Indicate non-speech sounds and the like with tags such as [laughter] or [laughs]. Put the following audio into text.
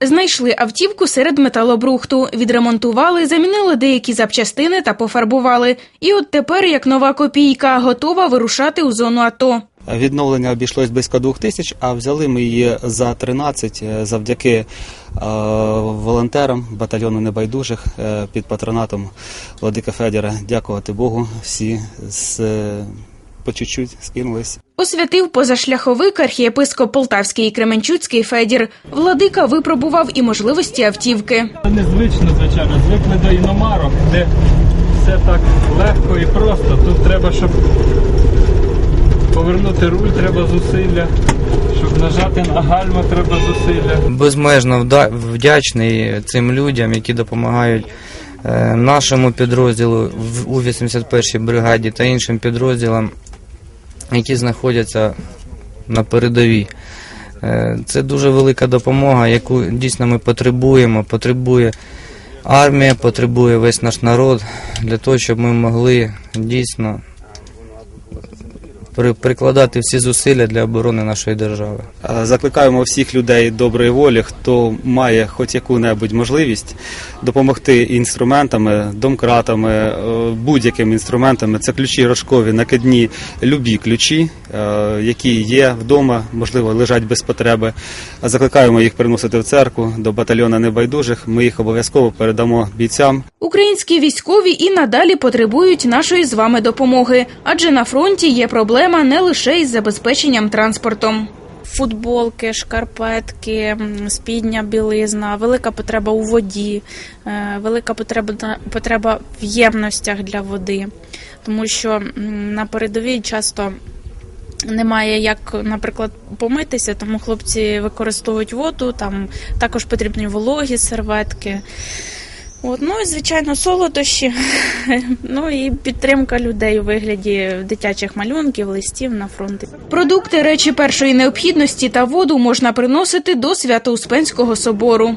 Знайшли автівку серед металобрухту, відремонтували, замінили деякі запчастини та пофарбували. І от тепер, як нова копійка, готова вирушати у зону АТО. Відновлення обійшлось близько двох тисяч, а взяли ми її за 13 е, завдяки е, волонтерам батальйону небайдужих е, під патронатом Владика Федіра. Дякувати Богу, всі з, е, по чуть-чуть скинулись. Освятив позашляховик архієпископ Полтавський і Кременчуцький Федір. Владика випробував і можливості автівки. Незвично, звичайно, звикли до іномарок, де все так легко і просто. Тут треба, щоб повернути руль, треба зусилля, щоб нажати на гальма, треба зусилля. безмежно вда- вдячний цим людям, які допомагають нашому підрозділу у 81-й бригаді та іншим підрозділам, які знаходяться на передовій. Е, Це дуже велика допомога, яку дійсно ми потребуємо. Потребує армія, потребує весь наш народ для того, щоб ми могли дійсно прикладати всі зусилля для оборони нашої держави. Е, Закликаємо всіх людей доброї волі, хто має хоч яку-небудь можливість допомогти інструментами, домкратами, е, будь-якими інструментами. Це ключі рожкові, накидні, любі ключі, е, які є вдома, можливо, лежать без потреби. Закликаємо їх приносити в церкву до батальйону небайдужих. Ми їх обов'язково передамо бійцям. Українські військові і надалі потребують нашої з вами допомоги, адже на фронті є проблема не лише із забезпеченням транспортом. футболки, шкарпетки, спідня білизна, велика потреба у воді, е, велика потреба потреба в ємностях для води, тому що на передовій часто. Немає як, наприклад, помитися, тому хлопці використовують воду, там також потрібні вологі серветки. От, ну і звичайно, солодощі, [laughs] ну і підтримка людей у вигляді дитячих малюнків, листів на фронті. Продукти, речі першої необхідності та воду можна приносити до Свято-Успенського собору.